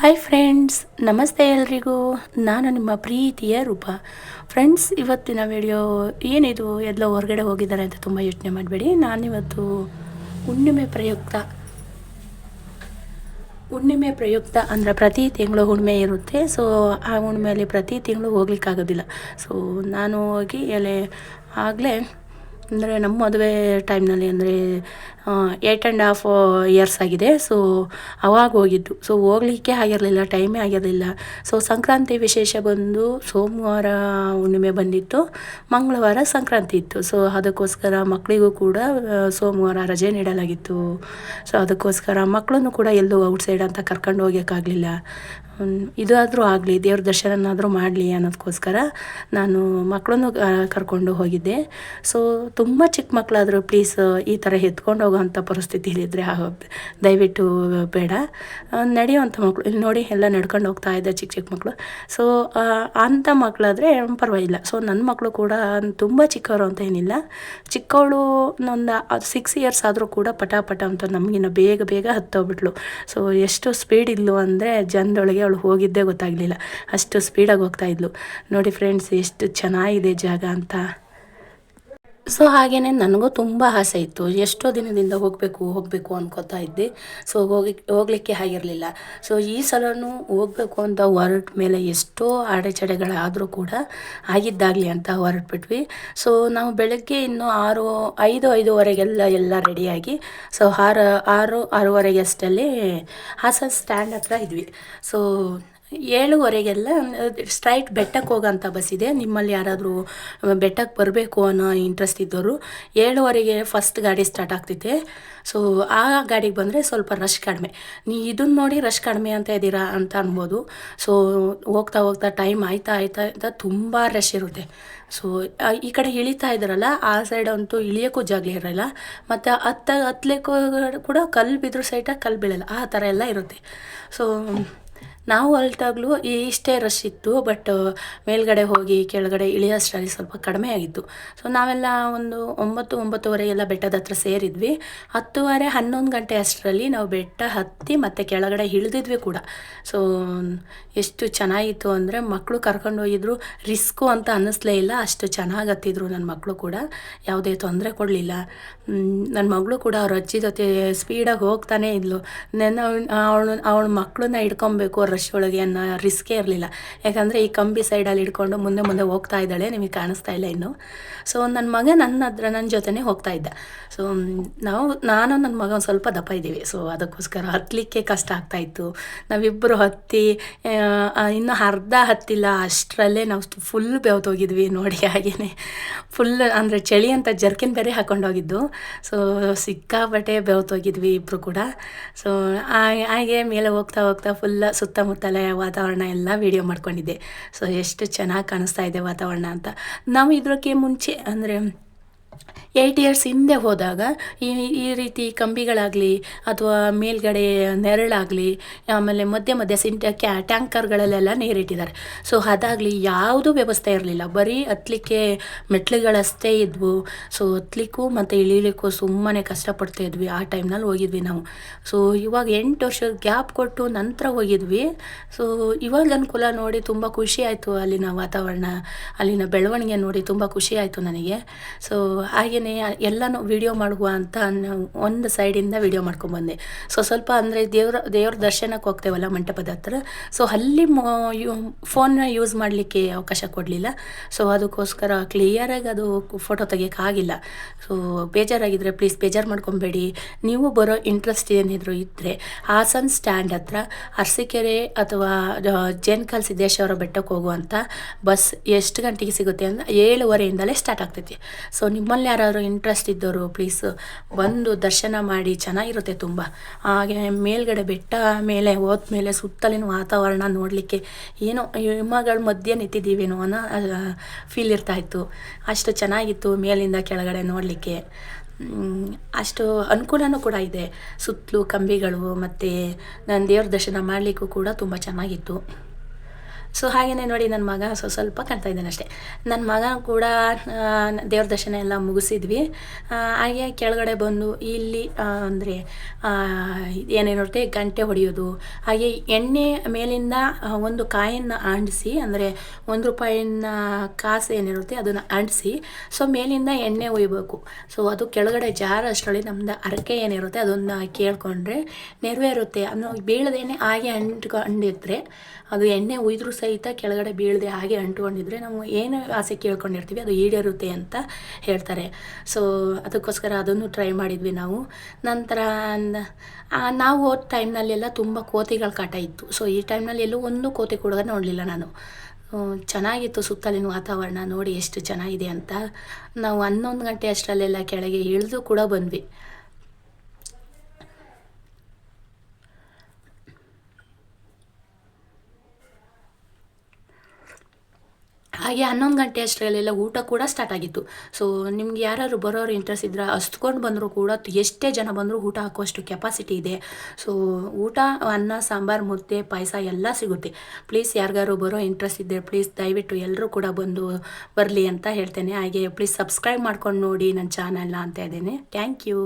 Hi friends ನಮಸ್ತೆ ಎಲ್ರಿಗೂ. ನಾನು ನಿಮ್ಮ ಪ್ರೀತಿಯ ರೂಪ. ಫ್ರೆಂಡ್ಸ್ ಇವತ್ತಿನ ವಿಡಿಯೋ ಏನಿದು? ಎಲ್ಲ ಹೊರಗಡೆ ಹೋಗಿದ್ದಾರೆ ಅಂತ ತುಂಬ ಯೋಚನೆ ಮಾಡಬೇಡಿ. ನಾನಿವತ್ತು ಹುಣ್ಣಿಮೆ ಪ್ರಯುಕ್ತ. ಹುಣ್ಣಿಮೆ ಪ್ರಯುಕ್ತ ಅಂದರೆ ಪ್ರತಿ ತಿಂಗಳು ಹುಣ್ಣಿಮೆ ಇರುತ್ತೆ. ಸೊ ಆ ಹುಣ್ಣಿಮೆಯಲ್ಲಿ ಪ್ರತಿ ತಿಂಗಳು ಹೋಗ್ಲಿಕ್ಕಾಗೋದಿಲ್ಲ. ಸೊ ನಾನು ಹೋಗಿ ಎಲೆ ಆಗಲೇ ಅಂದರೆ ನಮ್ಮ ಮದುವೆ ಟೈಮ್ನಲ್ಲಿ ಅಂದರೆ ಏಯ್ಟ್ ಆ್ಯಂಡ್ ಹಾಫ್ ಇಯರ್ಸ್ ಆಗಿದೆ. ಸೊ ಅವಾಗ ಹೋಗಿದ್ದು. ಸೊ ಹೋಗ್ಲಿಕ್ಕೆ ಆಗಿರಲಿಲ್ಲ ಟೈಮೇ ಆಗಿರಲಿಲ್ಲ. ಸೊ ಸಂಕ್ರಾಂತಿ ವಿಶೇಷ ಬಂದು ಸೋಮವಾರ ಹುಣ್ಣಿಮೆ ಬಂದಿತ್ತು. ಮಂಗಳವಾರ ಸಂಕ್ರಾಂತಿ ಇತ್ತು. ಸೊ ಅದಕ್ಕೋಸ್ಕರ ಮಕ್ಕಳಿಗೂ ಕೂಡ ಸೋಮವಾರ ರಜೆ ನೀಡಲಾಗಿತ್ತು. ಸೊ ಅದಕ್ಕೋಸ್ಕರ ಮಕ್ಕಳನ್ನು ಕೂಡ ಎಲ್ಲೂ ಔಟ್ಸೈಡ್ ಅಂತ ಕರ್ಕೊಂಡು ಹೋಗೋಕ್ಕಾಗಲಿಲ್ಲ ಇದಾದರೂ ಆಗಲಿ, ದೇವ್ರ ದರ್ಶನನಾದರೂ ಮಾಡಲಿ ಅನ್ನೋದಕ್ಕೋಸ್ಕರ ನಾನು ಮಕ್ಕಳನ್ನು ಕರ್ಕೊಂಡು ಹೋಗಿದ್ದೆ. ಸೊ ತುಂಬ ಚಿಕ್ಕ ಮಕ್ಕಳಾದರೂ ಪ್ಲೀಸ್ ಈ ಥರ ಎತ್ಕೊಂಡು ಹೋಗೋವಂಥ ಪರಿಸ್ಥಿತಿಲಿದ್ದರೆ ದಯವಿಟ್ಟು ಬೇಡ. ನಡೆಯುವಂಥ ಮಕ್ಕಳು ಇಲ್ಲಿ ನೋಡಿ ಎಲ್ಲ ನಡ್ಕೊಂಡು ಹೋಗ್ತಾ ಇದ್ದ ಚಿಕ್ಕ ಚಿಕ್ಕ ಮಕ್ಕಳು ಸೊ ಅಂಥ ಮಕ್ಕಳಾದರೆ ಪರವಾಗಿಲ್ಲ. ಸೊ ನನ್ನ ಮಕ್ಕಳು ಕೂಡ ತುಂಬ ಚಿಕ್ಕವರು ಅಂತ ಏನಿಲ್ಲ. ಚಿಕ್ಕವಳು ಒಂದು ಸಿಕ್ಸ್ ಇಯರ್ಸ್ ಆದರೂ ಕೂಡ ಪಟ ಅಂತ ನಮಗಿನ್ನ ಬೇಗ ಬೇಗ ಹತ್ತೋಗ್ಬಿಟ್ಲು. ಸೊ ಎಷ್ಟು ಸ್ಪೀಡ್ ಇದ್ಲು ಅಂದರೆ ಜನದೊಳಗೆ ಅವಳು ಹೋಗಿದ್ದೇ ಗೊತ್ತಾಗಲಿಲ್ಲ. ಅಷ್ಟು ಸ್ಪೀಡಾಗಿ ಹೋಗ್ತಾ ಇದ್ಲು. ನೋಡಿ ಫ್ರೆಂಡ್ಸ್ ಎಷ್ಟು ಚೆನ್ನಾಗಿದೆ ಜಾಗ ಅಂತ. ಸೊ ಹಾಗೆಯೇ ನನಗೂ ತುಂಬ ಆಸೆ ಇತ್ತು. ಎಷ್ಟೋ ದಿನದಿಂದ ಹೋಗಬೇಕು ಹೋಗಬೇಕು ಅನ್ಕೋತಾ ಇದ್ದೆ. ಸೊ ಹೋಗಿ, ಹೋಗಲಿಕ್ಕೆ ಆಗಿರಲಿಲ್ಲ. ಸೊ ಈ ಸಲನೂ ಹೋಗಬೇಕು ಅಂತ ಹೊರಟ ಮೇಲೆ ಎಷ್ಟೋ ಅಡೆಚಡೆಗಳಾದರೂ ಕೂಡ ಆಗಿದ್ದಾಗಲಿ ಅಂತ ಹೊರಟ್ಬಿಟ್ವಿ. ಸೊ ನಾವು ಬೆಳಗ್ಗೆ ಇನ್ನು ಆರು, ಐದು, ಐದುವರೆಗೆಲ್ಲ ಎಲ್ಲ ರೆಡಿಯಾಗಿ ಸೊ ಆರು ಆರು ಆರೂವರೆಗೆ ಅಷ್ಟಲ್ಲಿ ಹಾಸನ ಸ್ಟ್ಯಾಂಡ್ ಹತ್ರ ಇದ್ವಿ. ಸೊ ಏಳುವರೆಗೆಲ್ಲ, ಸ್ಟ್ರೈಟ್ ಬೆಟ್ಟಕ್ಕೆ ಹೋಗೋಂಥ ಬಸ್ ಇದೆ. ನಿಮ್ಮಲ್ಲಿ ಯಾರಾದರೂ ಬೆಟ್ಟಕ್ಕೆ ಬರಬೇಕು ಅನ್ನೋ ಇಂಟ್ರೆಸ್ಟ್ ಇದ್ದವರು ಏಳುವರೆಗೆ ಫಸ್ಟ್ ಗಾಡಿ ಸ್ಟಾರ್ಟ್ ಆಗ್ತೈತೆ ಸೊ ಆ ಗಾಡಿಗೆ ಬಂದರೆ ಸ್ವಲ್ಪ ರಶ್ ಕಡಿಮೆ. ನೀ ಇದನ್ನು ನೋಡಿ ರಶ್ ಕಡಿಮೆ ಅಂತ ಇದ್ದೀರಾ ಅಂತ ಅನ್ಬೋದು. ಸೊ ಹೋಗ್ತಾ ಹೋಗ್ತಾ ಟೈಮ್ ಆಯ್ತಾ ಆಯ್ತಾ ಅಂತ ತುಂಬ ರಶ್ ಇರುತ್ತೆ. ಸೊ ಈ ಕಡೆ ಇಳಿತಾ ಇದ್ದಾರಲ್ಲ ಆ ಸೈಡ್ ಅಂತೂ ಇಳಿಯೋಕ್ಕೂ ಜಾಗ ಇರೋಲ್ಲ. ಮತ್ತು ಹತ್ತ, ಹತ್ಲಿಕ್ಕೂ ಕೂಡ ಕಲ್ಲು ಬಿದ್ದರೂ ಸೈಟ ಕಲ್ಲು ಬೀಳಲ್ಲ. ಆ ಥರ ಎಲ್ಲ ಇರುತ್ತೆ. ಸೊ ನಾವು ಹೊರಟಾಗ್ಲೂ ಇಷ್ಟೇ ರಶ್ ಇತ್ತು ಬಟ್ ಮೇಲ್ಗಡೆ ಹೋಗಿ ಕೆಳಗಡೆ ಇಳಿಯೋಷ್ಟರಲ್ಲಿ ಸ್ವಲ್ಪ ಕಡಿಮೆ ಆಗಿತ್ತು. ಸೊ ನಾವೆಲ್ಲ ಒಂದು ಒಂಬತ್ತು, ಒಂಬತ್ತುವರೆ ಎಲ್ಲ ಬೆಟ್ಟದ ಹತ್ರ ಸೇರಿದ್ವಿ. ಹತ್ತುವರೆ, ಹನ್ನೊಂದು ಗಂಟೆ ಅಷ್ಟರಲ್ಲಿ ನಾವು ಬೆಟ್ಟ ಹತ್ತಿ ಮತ್ತು ಕೆಳಗಡೆ ಇಳಿದಿದ್ವಿ ಕೂಡ. ಸೊ ಎಷ್ಟು ಚೆನ್ನಾಗಿತ್ತು ಅಂದರೆ ಮಕ್ಕಳು ಕರ್ಕೊಂಡು ಹೋಗಿದ್ರು. ರಿಸ್ಕು ಅಂತ ಅನ್ನಿಸ್ಲೇ ಇಲ್ಲ, ಅಷ್ಟು ಚೆನ್ನಾಗಿ ಹತ್ತಿದ್ರು ನನ್ನ ಮಕ್ಕಳು ಕೂಡ. ಯಾವುದೇ ತೊಂದರೆ ಕೊಡಲಿಲ್ಲ. ನನ್ನ ಮಗಳು ಕೂಡ ಅವ್ರ ಅಜ್ಜಿ ಜೊತೆ ಸ್ಪೀಡಾಗಿ ಹೋಗ್ತಾನೇ ಇದ್ಲು. ನನ್ನ ಅವಳು ಅವಳ ಮಕ್ಕಳನ್ನ ಹಿಡ್ಕೊಬೇಕು ರಶ್ ಒಳಗೆ ಅನ್ನೋ ರಿಸ್ಕೇ ಇರಲಿಲ್ಲ. ಯಾಕಂದರೆ ಈ ಕಂಬಿ ಸೈಡಲ್ಲಿ ಹಿಡ್ಕೊಂಡು ಮುಂದೆ ಮುಂದೆ ಹೋಗ್ತಾ ಇದ್ದಾಳೆ, ನಿಮಗೆ ಕಾಣಿಸ್ತಾ ಇಲ್ಲ ಇನ್ನು. ಸೊ ನನ್ನ ಮಗ ನನ್ನ ಹತ್ರ ನನ್ನ ಜೊತೆನೇ ಹೋಗ್ತಾ ಇದ್ದ. ಸೊ ನಾವು, ನಾನು ನನ್ನ ಮಗ ಒಂದು ಸ್ವಲ್ಪ ದಪ್ಪ ಇದ್ದೀವಿ. ಸೊ ಅದಕ್ಕೋಸ್ಕರ ಹತ್ತಲಿಕ್ಕೆ ಕಷ್ಟ ಆಗ್ತಾ ಇತ್ತು. ನಾವಿಬ್ಬರು ಹತ್ತಿ ಇನ್ನು ಅರ್ಧ ಹತ್ತಿಲ್ಲ, ಅಷ್ಟರಲ್ಲೇ ನಾವು ಫುಲ್ ಬೆವ್ತೋಗಿದ್ವಿ ನೋಡಿ ಹಾಗೇ ಫುಲ್ ಅಂದರೆ ಚಳಿ ಅಂತ ಜರ್ಕಿನ್ ಬೇರೆ ಹಾಕೊಂಡೋಗಿದ್ದು ಸೊ ಸಿಕ್ಕಾಪಟ್ಟೆ ಬೆವ್ತೋಗಿದ್ವಿ ಇಬ್ಬರು ಕೂಡ. ಸೊ ಹಾಗೆ ಮೇಲೆ ಹೋಗ್ತಾ ಹೋಗ್ತಾ ಫುಲ್ ಸುತ್ತಮುತ್ತಲ ವಾತಾವರಣ ಎಲ್ಲ ವೀಡಿಯೋ ಮಾಡ್ಕೊಂಡಿದ್ದೆ. ಸೊ ಎಷ್ಟು ಚೆನ್ನಾಗಿ ಕಾಣಿಸ್ತಾ ಇದೆ ವಾತಾವರಣ ಅಂತ. ನಾವು ಇದಕ್ಕೆ ಮುಂಚೆ ಅಂದರೆ ಏಯ್ಟ್ ಇಯರ್ಸ್ ಹಿಂದೆ ಹೋದಾಗ ಈ ಈ ರೀತಿ ಕಂಬಿಗಳಾಗಲಿ ಅಥವಾ ಮೇಲ್ಗಡೆ ನೆರಳಾಗಲಿ, ಆಮೇಲೆ ಮಧ್ಯೆ ಮಧ್ಯೆ ಸಿಂಟ, ಕ್ಯಾ, ಟ್ಯಾಂಕರ್ಗಳಲ್ಲೆಲ್ಲ ನೀರಿಟ್ಟಿದ್ದಾರೆ. ಸೊ ಅದಾಗಲಿ ಯಾವುದೂ ವ್ಯವಸ್ಥೆ ಇರಲಿಲ್ಲ. ಬರೀ ಹತ್ತಲಿಕ್ಕೆ ಮೆಟ್ಲುಗಳಷ್ಟೇ ಇದ್ವು. ಸೊ ಹತ್ತಲಿಕ್ಕೂ ಮತ್ತು ಇಳಿಲಿಕ್ಕೂ ಸುಮ್ಮನೆ ಕಷ್ಟಪಡ್ತಾ ಇದ್ವಿ. ಆ ಟೈಮ್ನಲ್ಲಿ ಹೋಗಿದ್ವಿ ನಾವು. ಸೊ ಇವಾಗ ಎಂಟು ವರ್ಷದ ಗ್ಯಾಪ್ ಕೊಟ್ಟು ನಂತರ ಹೋಗಿದ್ವಿ. ಸೊ ಇವಾಗ ಅನುಕೂಲ ನೋಡಿ ತುಂಬ ಖುಷಿ ಆಯಿತು ಅಲ್ಲಿನ ವಾತಾವರಣ, ಅಲ್ಲಿನ ಬೆಳವಣಿಗೆ ನೋಡಿ ತುಂಬ ಖುಷಿ ಆಯಿತು ನನಗೆ. ಸೊ ಹಾಗೆಯೇ ಎಲ್ಲನೂ ವಿಡಿಯೋ ಮಾಡುವ ಅಂತ ಒಂದು ಸೈಡಿಂದ ವಿಡಿಯೋ ಮಾಡ್ಕೊಂಡ್ಬಂದೆ ಸೊ ಸ್ವಲ್ಪ ಅಂದರೆ ದೇವ್ರ ದೇವ್ರ ದರ್ಶನಕ್ಕೆ ಹೋಗ್ತೇವಲ್ಲ ಮಂಟಪದ ಹತ್ರ. ಸೊ ಅಲ್ಲಿ ಫೋನ್ನ ಯೂಸ್ ಮಾಡಲಿಕ್ಕೆ ಅವಕಾಶ ಕೊಡಲಿಲ್ಲ. ಸೊ ಅದಕ್ಕೋಸ್ಕರ ಕ್ಲಿಯರಾಗಿ ಅದು ಫೋಟೋ ತೆಗಿಯೋಕ್ಕಾಗಿಲ್ಲ ಸೊ ಬೇಜಾರಾಗಿದ್ದರೆ ಪ್ಲೀಸ್ ಬೇಜಾರು ಮಾಡ್ಕೊಬೇಡಿ. ನೀವು ಬರೋ ಇಂಟ್ರೆಸ್ಟ್ ಏನಿದ್ರು ಇದ್ದರೆ ಹಾಸನ್ ಸ್ಟ್ಯಾಂಡ್ ಹತ್ರ ಅರಸೀಕೆರೆ ಅಥವಾ ಜೇನ್ಕಲ್ ಸಿದ್ದೇಶ್ವರ ಬೆಟ್ಟಕ್ಕೆ ಹೋಗುವಂಥ ಬಸ್ ಎಷ್ಟು ಗಂಟೆಗೆ ಸಿಗುತ್ತೆ ಅಂದರೆ ಏಳುವರೆಯಿಂದಲೇ ಸ್ಟಾರ್ಟ್ ಆಗ್ತೈತಿ. ಸೊ ನಿಮ್ಮಲ್ಲಿ ಯಾರಾದರೂ ಇಂಟ್ರೆಸ್ಟ್ ಇದ್ದವರು ಪ್ಲೀಸ್ ಬಂದು ದರ್ಶನ ಮಾಡಿ, ಚೆನ್ನಾಗಿರುತ್ತೆ ತುಂಬ. ಹಾಗೆ ಮೇಲ್ಗಡೆ ಬೆಟ್ಟ ಮೇಲೆ ಹೋದ್ಮೇಲೆ ಸುತ್ತಲಿನ ವಾತಾವರಣ ನೋಡಲಿಕ್ಕೆ ಏನೋ ಹಿಮಗಳ ಮಧ್ಯೆ ನಿಂತಿದ್ದೀವೇನೋ ಅನ್ನೋ ಫೀಲ್ ಇರ್ತಾಯಿತ್ತು ಅಷ್ಟು ಚೆನ್ನಾಗಿತ್ತು ಮೇಲಿಂದ ಕೆಳಗಡೆ ನೋಡಲಿಕ್ಕೆ. ಅಷ್ಟು ಅನುಕೂಲನೂ ಕೂಡ ಇದೆ. ಸುತ್ತಲೂ ಕಂಬಿಗಳು ಮತ್ತು ನಾನು ದೇವ್ರ ದರ್ಶನ ಮಾಡಲಿಕ್ಕೂ ಕೂಡ ತುಂಬ ಚೆನ್ನಾಗಿತ್ತು. ಸೊ ಹಾಗೆಯೇ ನೋಡಿ ನನ್ನ ಮಗ ಸೊ ಸ್ವಲ್ಪ ಕಾಣ್ತಾ ಇದ್ದಾನೆ ಅಷ್ಟೇ. ನನ್ನ ಮಗ ಕೂಡ ದೇವ್ರ ದರ್ಶನ ಎಲ್ಲ ಮುಗಿಸಿದ್ವಿ. ಹಾಗೆ ಕೆಳಗಡೆ ಬಂದು ಇಲ್ಲಿ ಅಂದರೆ ಏನೇನಿರುತ್ತೆ ಗಂಟೆ ಹೊಡೆಯೋದು, ಹಾಗೆ ಎಣ್ಣೆ ಮೇಲಿಂದ ಒಂದು ಕಾಯನ್ನು ಅಂಟಿಸಿ, ಅಂದರೆ ಒಂದು ರೂಪಾಯಿನ ಕಾಸು ಏನಿರುತ್ತೆ ಅದನ್ನು ಅಂಟಿಸಿ, ಸೊ ಮೇಲಿಂದ ಎಣ್ಣೆ ಒಯ್ಬೇಕು. ಸೊ ಅದು ಕೆಳಗಡೆ ಜಾರ ಅಷ್ಟರಲ್ಲಿ ನಮ್ದು ಅರಕೆ ಏನಿರುತ್ತೆ ಅದನ್ನು ಕೇಳ್ಕೊಂಡ್ರೆ ನೆರವೇರುತ್ತೆ. ಅನ್ನೋ ಬೀಳದೇನೆ ಹಾಗೆ ಅಂಟ್ಕೊಂಡಿದ್ರೆ ಅದು ಎಣ್ಣೆ ಉಯ್ದ್ರೂ ಸಹಿತ ಕೆಳಗಡೆ ಬೀಳದೆ ಹಾಗೆ ಅಂಟ್ಕೊಂಡಿದ್ರೆ ನಾವು ಏನು ಆಸೆ ಕೇಳ್ಕೊಂಡಿರ್ತೀವಿ, ಅದು ಈಡೇರುತ್ತೆ ಅಂತ ಹೇಳ್ತಾರೆ. ಸೊ ಅದಕ್ಕೋಸ್ಕರ ಅದನ್ನು ಟ್ರೈ ಮಾಡಿದ್ವಿ ನಾವು. ನಂತರ ನಾವು ಹೋದ ಟೈಮ್ನಲ್ಲೆಲ್ಲ ತುಂಬ ಕೋತಿಗಳ ಕಾಟ ಇತ್ತು. ಸೊ ಈ ಟೈಮ್ನಲ್ಲಿ ಎಲ್ಲೂ ಒಂದು ಕೋತಿ ಕೂಡ ನೋಡಲಿಲ್ಲ ನಾನು. ಚೆನ್ನಾಗಿತ್ತು ಸುತ್ತಲಿನ ವಾತಾವರಣ, ನೋಡಿ ಎಷ್ಟು ಚೆನ್ನಾಗಿದೆ ಅಂತ. ನಾವು ಹನ್ನೊಂದು ಗಂಟೆ ಅಷ್ಟರಲ್ಲೆಲ್ಲ ಕೆಳಗೆ ಇಳಿದು ಕೂಡ ಬಂದ್ವಿ. ಹಾಗೆ ಹನ್ನೊಂದು ಗಂಟೆ ಅಷ್ಟರಲ್ಲೆಲ್ಲ ಊಟ ಕೂಡ ಸ್ಟಾರ್ಟ್ ಆಗಿತ್ತು. ಸೊ ನಿಮ್ಗೆ ಯಾರು ಬರೋರು ಇಂಟ್ರೆಸ್ಟ್ ಇದ್ರೆ ಹಸ್ಕೊಂಡು ಬಂದರೂ ಕೂಡ ಎಷ್ಟೇ ಜನ ಬಂದರೂ ಊಟ ಹಾಕುವಷ್ಟು ಕೆಪಾಸಿಟಿ ಇದೆ. ಸೊ ಊಟ, ಅನ್ನ, ಸಾಂಬಾರು, ಮುದ್ದೆ, ಪಾಯಸ ಎಲ್ಲ ಸಿಗುತ್ತೆ. ಪ್ಲೀಸ್ ಯಾರಿಗಾರು ಬರೋ ಇಂಟ್ರೆಸ್ಟ್ ಇದ್ದರೆ ಪ್ಲೀಸ್ ದಯವಿಟ್ಟು ಎಲ್ಲರೂ ಕೂಡ ಬಂದು ಬರಲಿ ಅಂತ ಹೇಳ್ತೇನೆ. ಹಾಗೆ ಪ್ಲೀಸ್ ಸಬ್ಸ್ಕ್ರೈಬ್ ಮಾಡ್ಕೊಂಡು ನೋಡಿ ನನ್ನ ಚಾನಲ್ನ ಅಂತ ಇದ್ದೇನೆ ಥ್ಯಾಂಕ್ ಯು